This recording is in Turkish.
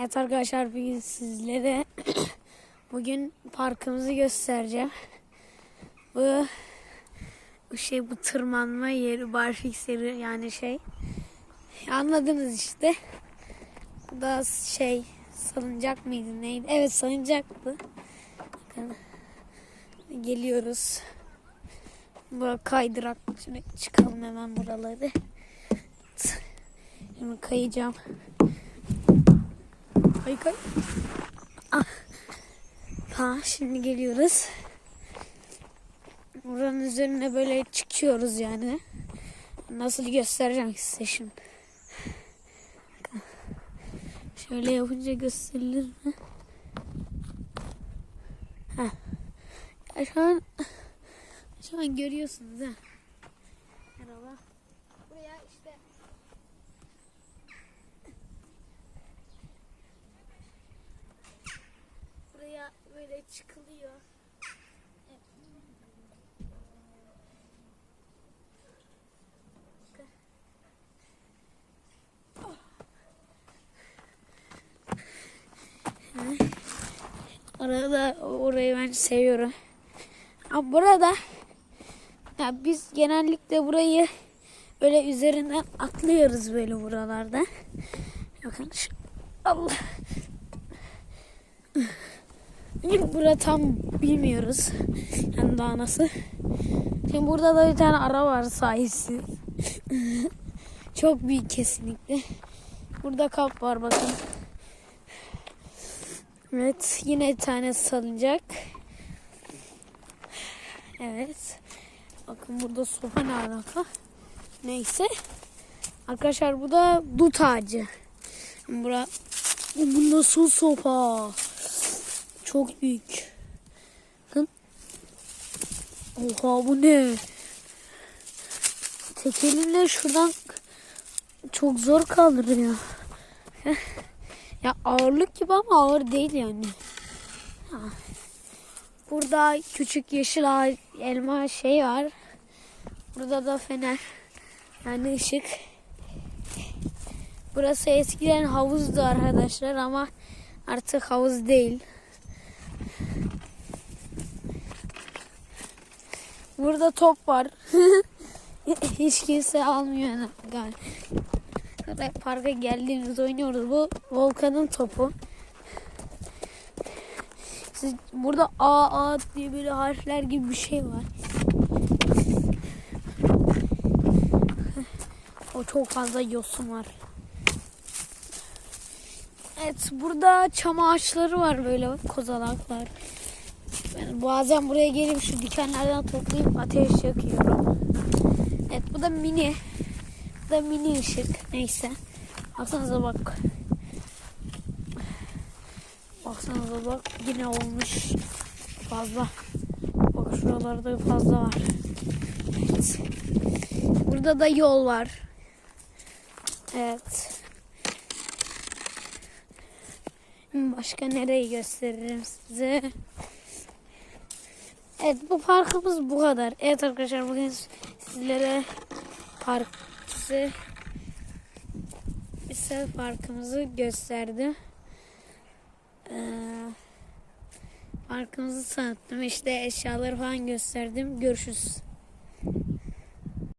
Evet arkadaşlar bugün sizlere bugün parkımızı göstereceğim. Bu bu şey bu tırmanma yeri barfix yeri yani şey anladınız işte. Bu da şey salıncak mıydı neydi? Evet salıncaktı. Bakın. Geliyoruz. Bu kaydırak. Çıkalım hemen buraları. Şimdi kayacağım. Kay kay. Ah. Ha şimdi geliyoruz. Buranın üzerine böyle çıkıyoruz yani. Nasıl göstereceğim size şimdi. Şöyle yapınca gösterilir mi? Ha. Ya şu an şu an görüyorsunuz ha. Merhaba. Buraya işte çıkılıyor. Arada orayı ben seviyorum. Ama burada ya biz genellikle burayı böyle üzerinden atlıyoruz böyle buralarda. Bakın şu Allah. Çünkü burada tam bilmiyoruz. Yani daha nasıl. Şimdi burada da bir tane ara var sahipsiz. Çok büyük kesinlikle. Burada kap var bakın. Evet yine bir tane salıncak. Evet. Bakın burada sopa ne alaka? Neyse. Arkadaşlar bu da dut ağacı. Bura, bu nasıl sopa? Çok büyük. Bakın. Oha bu ne? Tek şuradan çok zor kaldırıyor. ya ağırlık gibi ama ağır değil yani. Burada küçük yeşil ağaç, elma şey var. Burada da fener. Yani ışık. Burası eskiden havuzdu arkadaşlar ama artık havuz değil. Burada top var. Hiç kimse almıyor galiba. Parka geldiğimiz oynuyoruz. Bu Volkan'ın topu. Siz, burada A A diye böyle harfler gibi bir şey var. o çok fazla yosun var. Evet burada çam ağaçları var böyle kozalaklar. Ben bazen buraya gelip şu dikenlerden toplayıp ateş yakıyorum. Evet bu da mini. Bu da mini ışık. Neyse. Baksanıza bak. Baksanıza bak yine olmuş fazla. Bak şuralarda fazla var. Evet. Burada da yol var. Evet. Başka nereyi gösteririm size? Evet bu parkımız bu kadar. Evet arkadaşlar bugün sizlere park size size parkımızı gösterdim. Ee, parkımızı tanıttım. İşte eşyaları falan gösterdim. Görüşürüz.